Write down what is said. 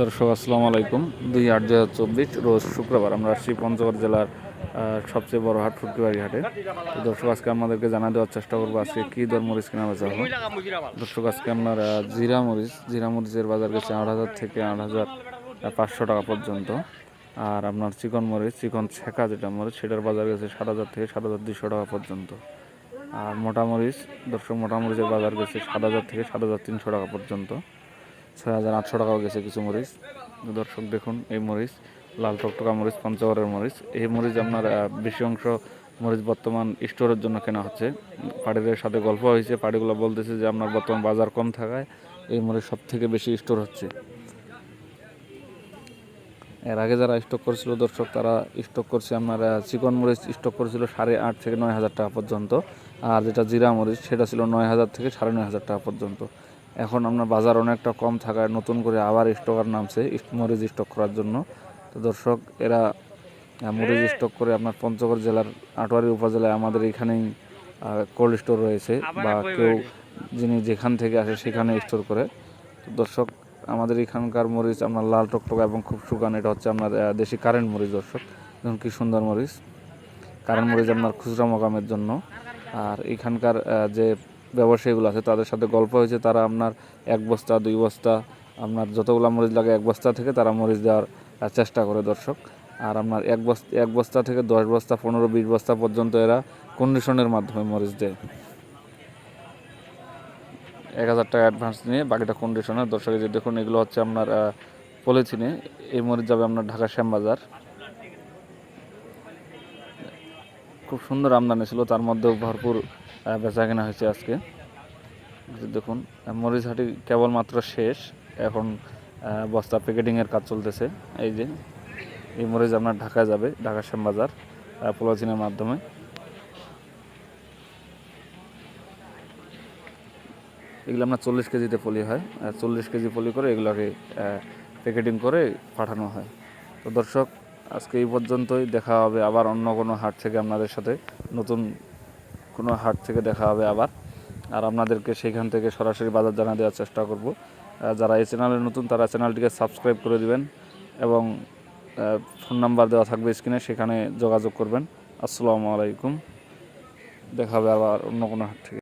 দর্শক, আসসালামু আলাইকুম। দুই আট দু হাজার চব্বিশ রোজ শুক্রবার আমরা আসছি পঞ্চগড় জেলার সবচেয়ে বড় হাট ফুটকিবাড়ি হাটে। দর্শক, আজকে আমাদেরকে জানা দেওয়ার চেষ্টা করব আজকে কী দর মরিচ কেনা বেচা হবে। দর্শক, আজকে আপনার জিরা মরিচ, জিরা মরিচের বাজার গেছে আট হাজার থেকে আট হাজার পাঁচশো টাকা পর্যন্ত। আর আপনার চিকন মরিচ, চিকন ছেঁকা যেটা মরিচ, সেটার বাজার গেছে সাত হাজার থেকে সাত হাজার দুশো টাকা পর্যন্ত। আর মোটা মরিচ, দর্শক, মোটা মরিচের বাজার গেছে সাত হাজার থেকে সাত হাজার তিনশো টাকা পর্যন্ত। ছয় হাজার আটশো টাকাও গেছে কিছু মরিচ। দর্শক দেখুন, এই মরিচ, লাল টকটকা মরিচ, পঞ্চগড়ের মরিচ। এই মরিচ আপনার বেশি অংশ মরিচ বর্তমান স্টোরের জন্য কেনা হচ্ছে। পাড়িদের সাথে গল্প হয়েছে পাড়িগুলো বলতেছে যে আপনার বর্তমান বাজার কম থাকায় এই মরিচ সব থেকে বেশি স্টোর হচ্ছে। এর আগে যারা স্টক করেছিল দর্শক, তারা স্টক করছে আপনার চিকন মরিচ স্টক করেছিল সাড়ে আট থেকে নয় হাজার টাকা পর্যন্ত, আর যেটা জিরা মরিচ, সেটা ছিল নয় হাজার থেকে সাড়ে নয় হাজার টাকা পর্যন্ত। এখন আপনার বাজার অনেকটা কম থাকায় নতুন করে আবার স্টকার নামছে মরিচ স্টক করার জন্য। তো দর্শক এরা মরিচ স্টক করে আপনার পঞ্চগড় জেলার আটোয়ারি উপজেলায় আমাদের এখানেই কোল্ড স্টোর রয়েছে বা কেউ যিনি যেখান থেকে আসে সেখানে স্টোর করে। তো দর্শক আমাদের এখানকার মরিচ আপনার লাল টকটকা এবং খুব শুকান এটা হচ্ছে আপনার দেশি কারেন্ট মরিচ দর্শক। দেখুন কি সুন্দর মরিচ। কারেন্ট মরিচ আপনার খুচরা মোকামের জন্য। আর এখানকার যে ব্যবসায়ীগুলো আছে, তাদের সাথে গল্প হয়েছে, তারা আপনার এক বস্তা, দুই বস্তা, আপনার যতগুলো মরিচ লাগে এক বস্তা থেকে তারা মরিচ দেওয়ার চেষ্টা করে দর্শক। আর আপনার এক বস্তা এক বস্তা থেকে দশ বস্তা, পনেরো, বিশ বস্তা পর্যন্ত এরা কন্ডিশনের মাধ্যমে মরিচ দেয়। এক হাজার টাকা অ্যাডভান্স নিয়ে বাকিটা কন্ডিশনার দর্শক, এই যে দেখুন, এগুলো হচ্ছে আপনার পলিথিনে। এই মরিচ যাবে আপনার ঢাকা শ্যামবাজার খুব সুন্দর আমদানি ছিল, তার মধ্যেও ভরপুর বেচা কেনা হয়েছে আজকে। দেখুন আহ, মরিচহাটি কেবলমাত্র শেষ। এখন বস্তা প্যাকেটিংয়ের কাজ চলতেছে। এই যে এই মরিচ আপনার ঢাকায় যাবে ঢাকা শ্যামবাজার পলিথিনের মাধ্যমে। এগুলো আপনার চল্লিশ কেজিতে পলি হয়। চল্লিশ কেজি পলি করে এগুলোকে প্যাকেটিং করে পাঠানো হয়। তো দর্শক আজকে এই পর্যন্তই। দেখা হবে আবার অন্য কোনো হাট থেকে আপনাদের সাথে নতুন কোনো হাট থেকে দেখা হবে আবার। আর আপনাদেরকে সেইখান থেকে সরাসরি বাজার জানা দেওয়ার চেষ্টা করব। যারা এই চ্যানেলে নতুন, তারা চ্যানেলটিকে সাবস্ক্রাইব করে দিবেন এবং ফোন নাম্বার দেওয়া থাকবে স্ক্রিনে, সেখানে যোগাযোগ করবেন। আসসালামু আলাইকুম। দেখা হবে আবার অন্য কোনো হাট থেকে।